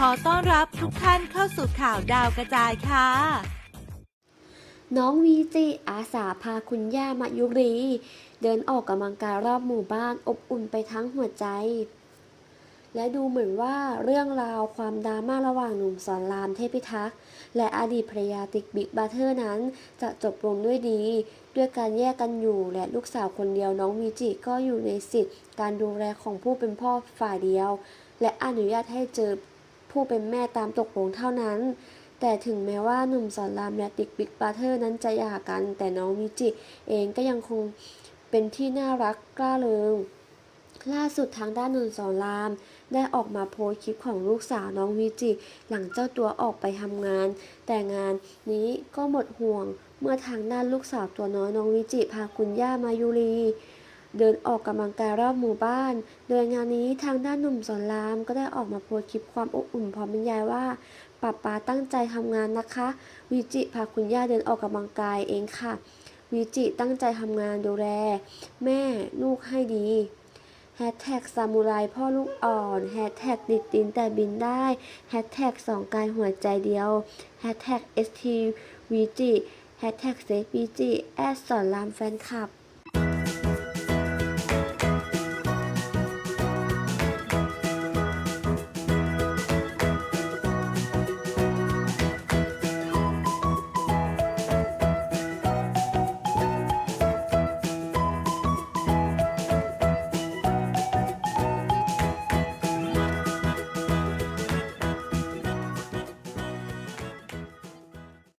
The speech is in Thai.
ขอต้อนรับทุกท่านเข้าสู่ข่าวดาวกระจายค่ะ น้องวีจิอาสาพาคุณย่ามายุรี เดินออกกำลังกายรอบหมู่บ้านอบอุ่นไปทั้งหัวใจ และดูเหมือนว่าเรื่องราวความดราม่าระหว่างหนุ่มสอนรามเทพิทักษ์และอดีตภรรยาติกบิ๊กบาเทอร์นั้น จะจบลงด้วยดี ด้วยการแยกกันอยู่และลูกสาวคนเดียวน้องวีจิก็อยู่ในสิทธิ์ การดูแลของผู้เป็นพ่อฝ่ายเดียว และอนุญาตให้เจอ ผู้เป็นแม่ตามตกลงเท่านั้น แต่ถึงแม้ว่าหนุ่มสอนรามและติ๊กบิ๊กบาเทอร์นั้นจะหย่ากัน แต่น้องวิจิเองก็ยังคงเป็นที่น่ารักกล้าเริงล่าสุดทางด้านนุ่มสอนราม ได้ออกมาโพสคลิปของลูกสาวน้องวิจิ หลังเจ้าตัวออกไปทำงาน แต่งานนี้ก็หมดห่วงเมื่อทางด้านลูกสาวตัวน้อยน้องวิจิพาคุณย่ามายุรี เดินออกกำลังกายรอบหมู่บ้าน โดยงานนี้ทางด้านหนุ่มสอนรามก็ได้ออกมาโพสต์คลิปความอบอุ่นพร้อมบรรยายว่าป้าป๊าตั้งใจทำงานนะคะ วิจิพาคุณย่าเดินออกกำลังกายเองค่ะ วิจิตั้งใจทำงานดูแล แม่ลูกให้ดีแฮชแท็กซามูไรพ่อลูกอ่อนแฮชแท็กดิดดินแต่บินได้แฮชแท็กสองกายหัวใจเดียวแฮชแท็กเอสทีวิจิแฮชแท็กเซฟวิจิแอดสอนรามแฟนคลับ